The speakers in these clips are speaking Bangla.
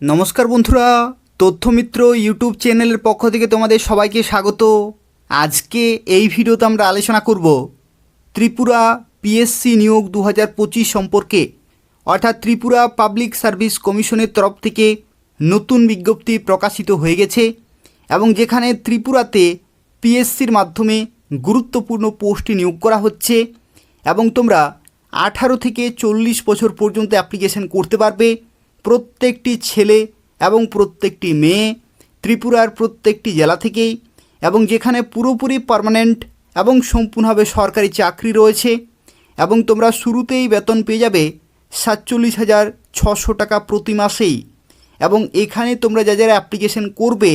নমস্কার বন্ধুরা, তথ্যমিত্র ইউটিউব চ্যানেলের পক্ষ থেকে তোমাদের সবাইকে স্বাগত। আজকে এই ভিডিওতে আমরা আলোচনা করব ত্রিপুরা পিএসসি নিয়োগ দু সম্পর্কে, অর্থাৎ ত্রিপুরা পাবলিক সার্ভিস কমিশনের তরফ থেকে নতুন বিজ্ঞপ্তি প্রকাশিত হয়ে গেছে এবং যেখানে ত্রিপুরাতে পিএসসির মাধ্যমে গুরুত্বপূর্ণ পোস্টে নিয়োগ করা হচ্ছে এবং তোমরা আঠারো থেকে চল্লিশ বছর পর্যন্ত অ্যাপ্লিকেশন করতে পারবে। প্রত্যেকটি ছেলে এবং প্রত্যেকটি মেয়ে ত্রিপুরার প্রত্যেকটি জেলা থেকেই এবং যেখানে পুরোপুরি পার্মানেন্ট এবং সম্পূর্ণভাবে সরকারি চাকরি রয়েছে এবং তোমরা শুরুতেই বেতন পেয়ে যাবে সাতচল্লিশ হাজার ছশো টাকা প্রতি মাসেই এবং এখানে তোমরা যা যারা অ্যাপ্লিকেশন করবে,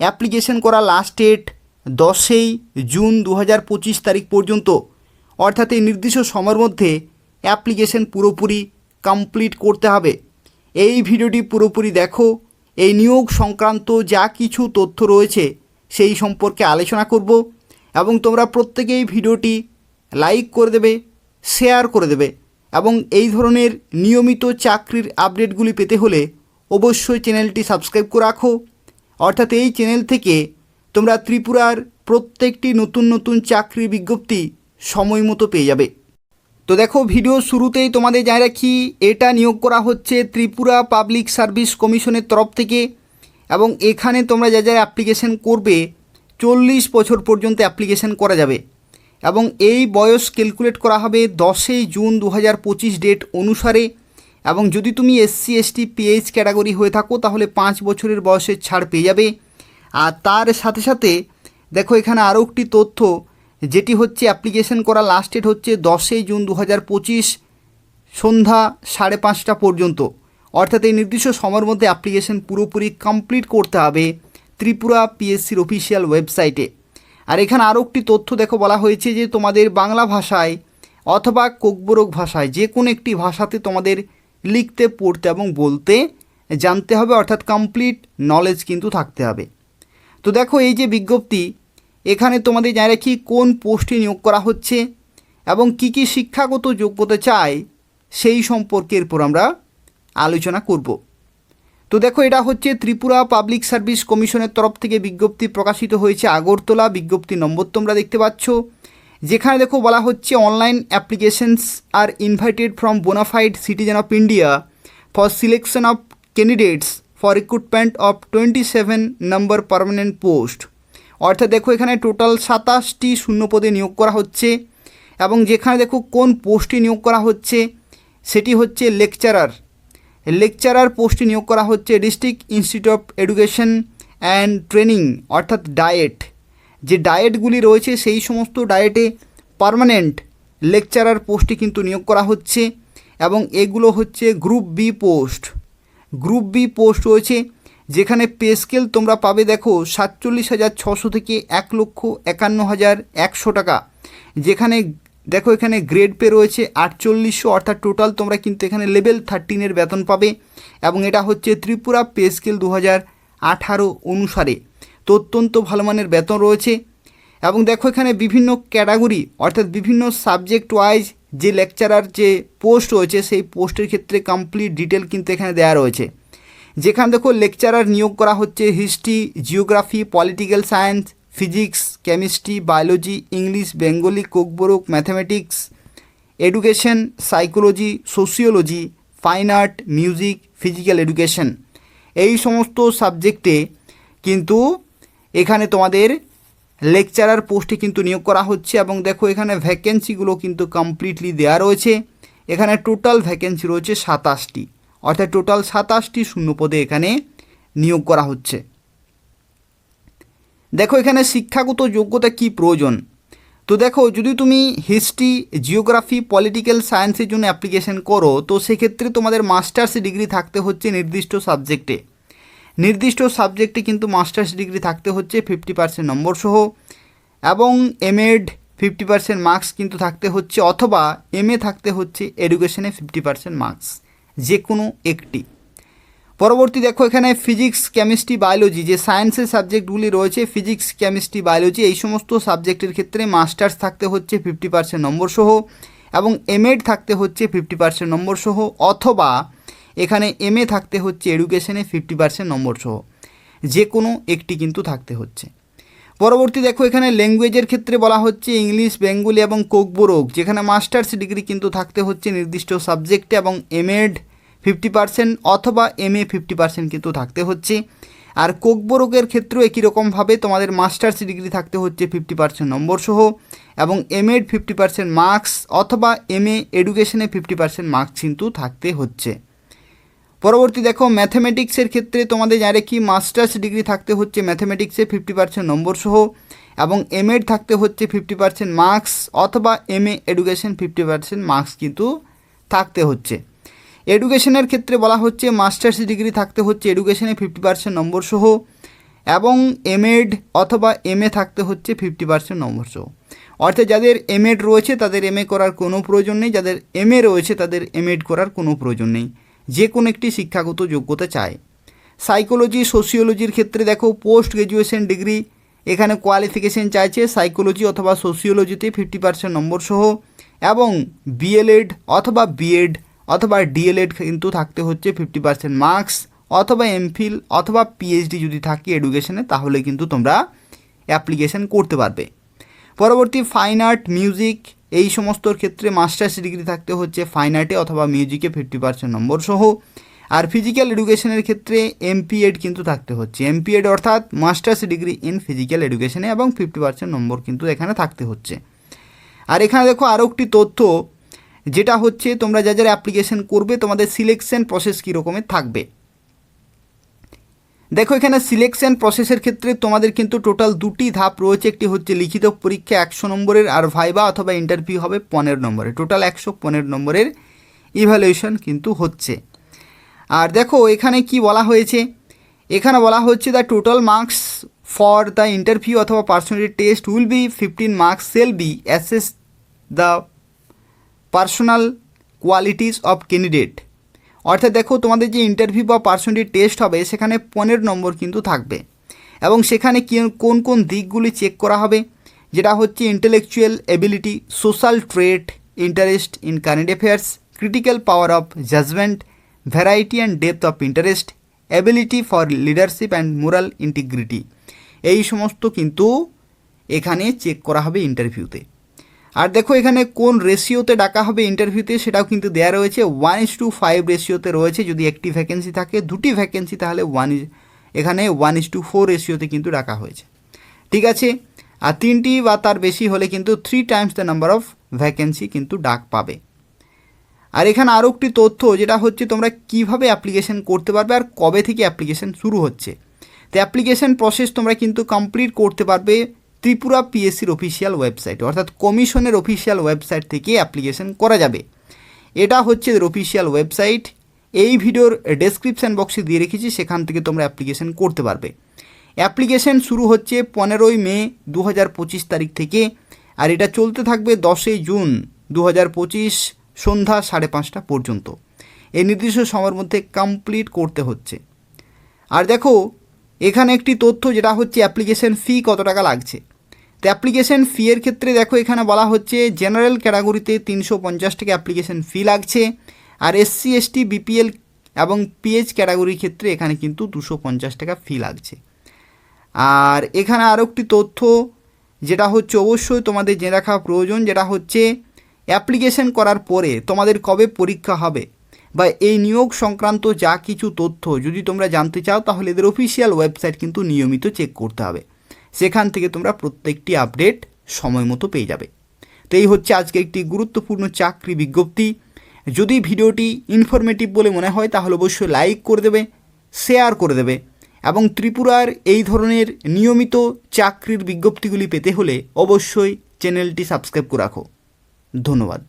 অ্যাপ্লিকেশন করা লাস্ট ডেট দশই জুন দু হাজার পঁচিশ তারিখ পর্যন্ত। অর্থাৎ এই নির্দিষ্ট সময়ের মধ্যে অ্যাপ্লিকেশন পুরোপুরি কমপ্লিট করতে হবে। এই ভিডিওটি পুরোপুরি দেখো। এই নিয়োগ সংক্রান্ত যা কিছু তথ্য রয়েছে, সেই সম্পর্কে আলোচনা করব এবং তোমরা প্রত্যেকেই ভিডিওটি লাইক করে দেবে, শেয়ার করে দেবে এবং এই ধরনের নিয়মিত চাকরির আপডেটগুলি পেতে হলে অবশ্যই চ্যানেলটি সাবস্ক্রাইব করে রাখো। অর্থাৎ এই চ্যানেল থেকে তোমরা ত্রিপুরার প্রত্যেকটি নতুন নতুন চাকরির বিজ্ঞপ্তি সময় মতো পেয়ে যাবে। তো দেখো ভিডিও শুরুতেই তোমাদের জানাই রাখি, এটা নিয়োগ করা হচ্ছে ত্রিপুরা পাবলিক সার্ভিস কমিশনের তরফ থেকে এবং এখানে তোমরা যা যা অ্যাপ্লিকেশন করবে, চল্লিশ বছর পর্যন্ত অ্যাপ্লিকেশন করা যাবে এবং এই বয়স ক্যালকুলেট করা হবে দশই জুন দু হাজার পঁচিশ ডেট অনুসারে এবং যদি তুমি এসসি এসটি পিএইচ ক্যাটাগরি হয়ে থাকো, তাহলে পাঁচ বছরের বয়সের ছাড় পেয়ে যাবে। আর তার সাথে সাথে দেখো, এখানে আরও একটি তথ্য যেটি হচ্ছে অ্যাপ্লিকেশন করা লাস্ট ডেট হচ্ছে দশই জুন দু হাজার পঁচিশ সন্ধ্যা সাড়ে পাঁচটা পর্যন্ত। অর্থাৎ এই নির্দিষ্ট সময়ের মধ্যে অ্যাপ্লিকেশন পুরোপুরি কমপ্লিট করতে হবে ত্রিপুরা পিএসসির অফিসিয়াল ওয়েবসাইটে আর এখানে আরও একটি তথ্য দেখো বলা হয়েছে যে তোমাদের বাংলা ভাষায় অথবা কোকবরক ভাষায় যে কোনো একটি ভাষাতে তোমাদের লিখতে, পড়তে এবং বলতে জানতে হবে, অর্থাৎ কমপ্লিট নলেজ কিন্তু থাকতে হবে। তো দেখো এই যে বিজ্ঞপ্তি এখানে তোমাদের জানা রাখি কোন পোস্টে নিয়োগ করা হচ্ছে এবং কি কি শিক্ষাগত যোগ্যতা চাই, সেই সম্পর্কে এরপর আমরা আলোচনা করব। তো দেখো, এটা হচ্ছে ত্রিপুরা পাবলিক সার্ভিস কমিশনের তরফ থেকে বিজ্ঞপ্তি প্রকাশিত হয়েছে। আগরতলা বিজ্ঞপ্তি নম্বর তোমরা দেখতে পাচ্ছ। যেখানে দেখো বলা হচ্ছে, online applications are invited from bonafide citizen of India for selection of candidates for recruitment of twenty seven number permanent post. অর্থাৎ দেখো এখানে টোটাল সাতাশটি শূন্য পদে নিয়োগ করা হচ্ছে এবং যেখানে দেখো কোন পোস্টে নিয়োগ করা হচ্ছে সেটি হচ্ছে লেকচারার লেকচারার পোস্টে নিয়োগ করা হচ্ছে district institute of education and training অর্থাৎ ডায়েট যে ডায়েটগুলি রয়েছে সেই সমস্ত ডায়েটে পার্মানেন্ট লেকচারার পোস্টে কিন্তু নিয়োগ করা হচ্ছে এবং এগুলো হচ্ছে group B post group B post রয়েছে যেখানে পে স্কেল তোমরা পাবে দেখো সাতচল্লিশ হাজার ছশো থেকে এক লক্ষ একান্ন হাজার একশো টাকা। যেখানে দেখো এখানে গ্রেড পে রয়েছে আটচল্লিশশো, অর্থাৎ টোটাল তোমরা কিন্তু এখানে লেভেল থার্টিনের বেতন পাবে এবং এটা হচ্ছে ত্রিপুরা পে স্কেল দু হাজার আঠারো অনুসারে। তো অত্যন্ত ভালো মানের বেতন রয়েছে এবং দেখো এখানে বিভিন্ন ক্যাটাগরি অর্থাৎ বিভিন্ন সাবজেক্ট ওয়াইজ যে লেকচারার যে পোস্ট রয়েছে সেই পোস্টের ক্ষেত্রে কমপ্লিট ডিটেল কিন্তু এখানে দেওয়া রয়েছে। যেখানে দেখো লেকচারার নিয়োগ করা হচ্ছে history geography political science physics chemistry biology English Bengali Kokborok mathematics education psychology sociology fine art music physical education এই সমস্ত সাবজেক্টে কিন্তু এখানে তোমাদের লেকচারার পোস্টে কিন্তু নিয়োগ করা হচ্ছে এবং দেখো এখানে ভ্যাকেন্সিগুলো কিন্তু কমপ্লিটলি দেওয়া রয়েছে। এখানে টোটাল ভ্যাকেন্সি রয়েছে সাতাশটি। অর্থাৎ টোটাল সাতাশটি শূন্যপদে এখানে নিয়োগ করা হচ্ছে। দেখো, এখানে শিক্ষাগত যোগ্যতা কি প্রয়োজন? তো দেখো, যদি তুমি হিস্ট্রি জিওগ্রাফি পলিটিক্যাল সায়েন্সের জন্য অ্যাপ্লিকেশন করো, তো সেক্ষেত্রে তোমাদের মাস্টার্স ডিগ্রি থাকতে হচ্ছে নির্দিষ্ট সাবজেক্টে নির্দিষ্ট সাবজেক্টে কিন্তু মাস্টার্স ডিগ্রি থাকতে হচ্ছে ফিফটি পার্সেন্ট নম্বর সহ, এবং এমএড ফিফটি পার্সেন্ট মার্কস কিন্তু থাকতে হচ্ছে, অথবা এমএ থাকতে হচ্ছে এডুকেশনে ফিফটি পার্সেন্ট মার্কস যে কোনো একটি। পরবর্তী দেখো এখানে ফিজিক্স কেমিস্ট্রি বায়োলজি যে সায়েন্সের সাবজেক্টগুলি রয়েছে ফিজিক্স কেমিস্ট্রি বায়োলজি এই সমস্ত সাবজেক্টের ক্ষেত্রে মাস্টার্স থাকতে হচ্ছে ফিফটি পার্সেন্ট নম্বর সহ এবং এমএড থাকতে হচ্ছে ফিফটি পার্সেন্ট নম্বর সহ অথবা এখানে এম এ থাকতে হচ্ছে এডুকেশনে ফিফটি পার্সেন্ট নম্বর সহ। যে কোনো একটি কিন্তু থাকতে হচ্ছে। পরবর্তী দেখো এখানে ল্যাঙ্গুয়েজের ক্ষেত্রে বলা হচ্ছে ইংলিশ, বেঙ্গলি এবং কোকবোরক যেখানে মাস্টার্স ডিগ্রি কিন্তু থাকতে হচ্ছে নির্দিষ্ট সাবজেক্টে এবং এমএড ফিফটি পার্সেন্ট অথবা এম এ ফিফটি পার্সেন্ট কিন্তু থাকতে হচ্ছে। আর কোকবোরকের ক্ষেত্রেও একই রকমভাবে তোমাদের মাস্টার্স ডিগ্রি থাকতে হচ্ছে ফিফটি পার্সেন্ট নম্বর সহ এবং M Ed fifty percent marks অথবা এম এ এডুকেশনে ফিফটি পার্সেন্ট মার্কস কিন্তু থাকতে হচ্ছে। পরবর্তী দেখো ম্যাথমেটিক্সের ক্ষেত্রে তোমাদের যারে কি মাস্টার্স ডিগ্রি থাকতে হচ্ছে ম্যাথমেটিক্সে ফিফটি পার্সেন্ট নম্বর সহ এবং এমএড থাকতে হচ্ছে ফিফটি পার্সেন্ট মার্কস অথবা M A education fifty percent marks কিন্তু থাকতে হচ্ছে। এডুকেশনের ক্ষেত্রে বলা হচ্ছে মাস্টার্স ডিগ্রি থাকতে হচ্ছে এডুকেশনে ফিফটি পার্সেন্ট নম্বর সহ এবং এমএড অথবা এমএ থাকতে হচ্ছে ফিফটি পার্সেন্ট নম্বর সহ। অর্থাৎ যাদের এমএড রয়েছে, তাদের এমএ করার কোনো প্রয়োজন নেই, যাদের এমএ রয়েছে, তাদের এমএড করার কোনো প্রয়োজন নেই। যে কোনো একটি শিক্ষাগত যোগ্যতা চায়। সাইকোলজি সোসিওলজির ক্ষেত্রে দেখো পোস্ট গ্র্যাজুয়েশন ডিগ্রি এখানে কোয়ালিফিকেশন চাইছে সাইকোলজি অথবা সোসিওলজিতে ফিফটি পার্সেন্ট নম্বর সহ এবং বিএলএড অথবা বিএড অথবা ডিএলএড কিন্তু থাকতে হচ্ছে ফিফটি পার্সেন্ট মার্কস অথবা এমফিল অথবা পিএইচডি যদি থাকে এডুকেশনে তাহলে কিন্তু তোমরা অ্যাপ্লিকেশন করতে পারবে। পরবর্তী ফাইন আর্ট মিউজিক এই সমস্তর ক্ষেত্রে মাস্টার্স ডিগ্রি থাকতে হচ্ছে ফাইন আর্টে অথবা মিউজিকে ফিফটি পার্সেন্ট নম্বর সহ। আর ফিজিক্যাল এডুকেশনের ক্ষেত্রে এমপিএড কিন্তু থাকতে হচ্ছে। এমপিএড অর্থাৎ মাস্টার্স ডিগ্রি ইন ফিজিক্যাল এডুকেশনে এবং ফিফটি পার্সেন্ট নম্বর কিন্তু এখানে থাকতে হচ্ছে। আর এখানে দেখো আরও একটি তথ্য, যেটা হচ্ছে তোমরা যা যারা অ্যাপ্লিকেশন করবে, তোমাদের সিলেকশন প্রসেস কী রকমের থাকবে। দেখো, এখানে সিলেকশন প্রসেসের ক্ষেত্রে তোমাদের কিন্তু টোটাল দুটি ধাপ রয়েছে। একটি হচ্ছে লিখিত পরীক্ষা একশো নম্বরের আর ভাইবা অথবা ইন্টারভিউ হবে পনেরো নম্বরের টোটাল একশো পনেরো নম্বরের ইভ্যালুয়েশন কিন্তু হচ্ছে। আর দেখো, এখানে কি বলা হয়েছে? এখানে বলা হচ্ছে the total marks for the interview অথবা personality test will be fifteen marks shall be assess the personal qualities of candidate অর্থাৎ দেখো তোমাদের যে ইন্টারভিউ বা পার্সোনালিটি টেস্ট হবে, সেখানে পনেরো নম্বর কিন্তু থাকবে। এবং সেখানে কোন কোন দিকগুলি চেক করা হবে? যেটা হচ্ছে intellectual ability social trait interest in current affairs critical power of judgement variety and depth of interest ability for leadership and moral integrity এই সমস্ত কিন্তু এখানে চেক করা হবে ইন্টারভিউতে আর দেখো এখানে কোন রেশিওতে ডাকা হবে ইন্টারভিউতে সেটাও কিন্তু দেওয়া রয়েছে। ওয়ান ইস টু ফাইভ রেশিওতে রয়েছে। যদি একটি ভ্যাকেন্সি থাকে, দুটি ভ্যাকেন্সি তাহলে ওয়ান এখানে ওয়ান ইস টু ফোর রেশিওতে কিন্তু ডাকা হয়েছে। ঠিক আছে? আর তিনটি বা তার বেশি হলে কিন্তু three times the number of vacancy কিন্তু ডাক পাবে। আর এখানে আরও একটি তথ্য, যেটা হচ্ছে তোমরা কীভাবে অ্যাপ্লিকেশন করতে পারবে আর কবে থেকে অ্যাপ্লিকেশন শুরু হচ্ছে। তো অ্যাপ্লিকেশন প্রসেস তোমরা কিন্তু কমপ্লিট করতে পারবে ত্রিপুরা পিএসসির অফিসিয়াল ওয়েবসাইট অর্থাৎ কমিশনের অফিসিয়াল ওয়েবসাইট থেকে অ্যাপ্লিকেশন করা যাবে। এটা হচ্ছে এদের অফিসিয়াল ওয়েবসাইট এই ভিডিওর ডেসক্রিপশান বক্সে দিয়ে রেখেছি, সেখান থেকে তোমরা অ্যাপ্লিকেশন করতে পারবে। অ্যাপ্লিকেশন শুরু হচ্ছে পনেরোই মে দু হাজার পঁচিশ তারিখ থেকে, আর এটা চলতে থাকবে দশই জুন দু হাজার পঁচিশ সন্ধ্যা সাড়ে পাঁচটা পর্যন্ত। এই নির্দিষ্ট সময়ের মধ্যে কমপ্লিট করতে হচ্ছে। আর দেখো, এখানে একটি তথ্য, যেটা হচ্ছে অ্যাপ্লিকেশন ফি কত টাকা লাগছে। তো অ্যাপ্লিকেশন ফি এর ক্ষেত্রে দেখো এখানে বলা হচ্ছে জেনারেল ক্যাটাগরিতে তিনশো পঞ্চাশ টাকা অ্যাপ্লিকেশন ফি লাগছে। আর এসসি এসটি বিপিএল এবং পিএইচ ক্যাটাগরির ক্ষেত্রে এখানে কিন্তু দুশো পঞ্চাশ টাকা ফি লাগছে। আর এখানে আরও একটি তথ্য, যেটা হচ্ছে অবশ্যই তোমাদের জেনে রাখা প্রয়োজন, যেটা হচ্ছে অ্যাপ্লিকেশন করার পরে তোমাদের কবে পরীক্ষা হবে বা এই নিয়োগ সংক্রান্ত যা কিছু তথ্য যদি তোমরা জানতে চাও তাহলে এদের অফিসিয়াল ওয়েবসাইট কিন্তু নিয়মিত চেক করতে হবে। সেখান থেকে তোমরা প্রত্যেকটি আপডেট সময় মতো পেয়ে যাবে। তো এই হচ্ছে আজকে একটি গুরুত্বপূর্ণ চাকরি বিজ্ঞপ্তি। যদি ভিডিওটি ইনফরমেটিভ বলে মনে হয়, তাহলে অবশ্যই লাইক করে দেবে শেয়ার করে দেবে এবং ত্রিপুরার এই ধরনের নিয়মিত চাকরির বিজ্ঞপ্তিগুলি পেতে হলে অবশ্যই চ্যানেলটি সাবস্ক্রাইব করে রাখো। ধন্যবাদ।